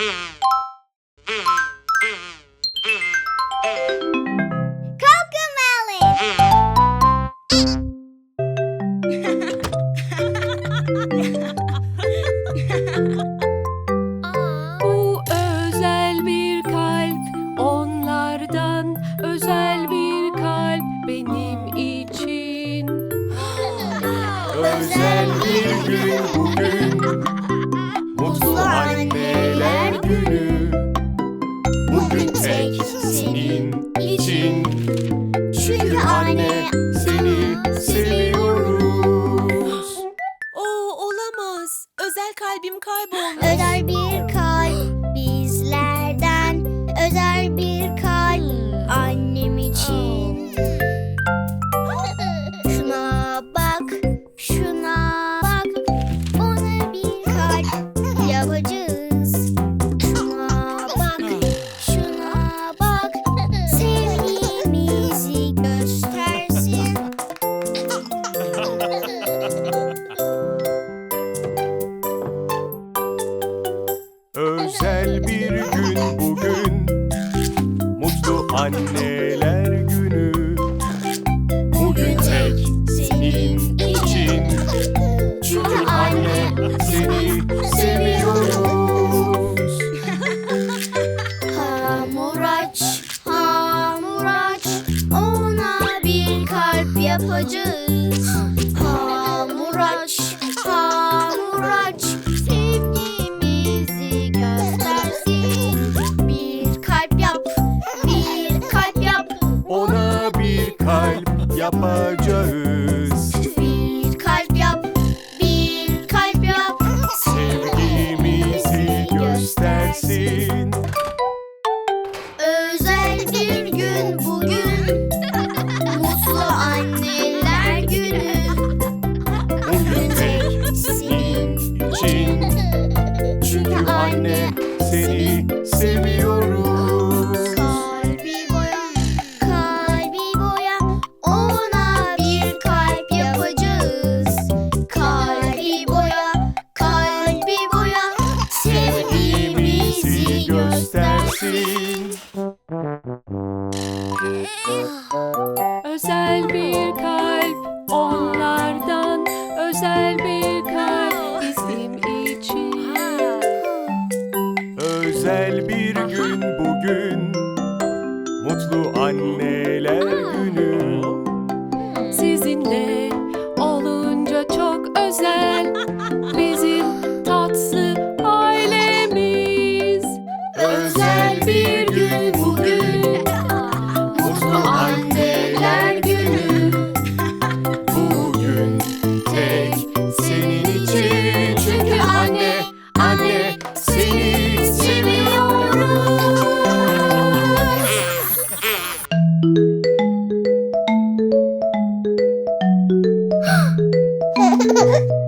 Bu özel bir kalp onlardan özel tek senin için Mutlu anneler günü. Bugün tek senin için. Çünkü anne seni seviyoruz. Hamur aç, hamur aç, ona bir kalp yapacağız. Kalp yapacağız bir kalp yap, bir kalp yap. Sevgimizi göstersin Özel bir gün bugün, mutlu anneler günü. Bugün tek senin için göstersin Özel bir kalp onlardan özel bir kalp bizim için. Özel bir gün bugün Mutlu anneler Hahahaha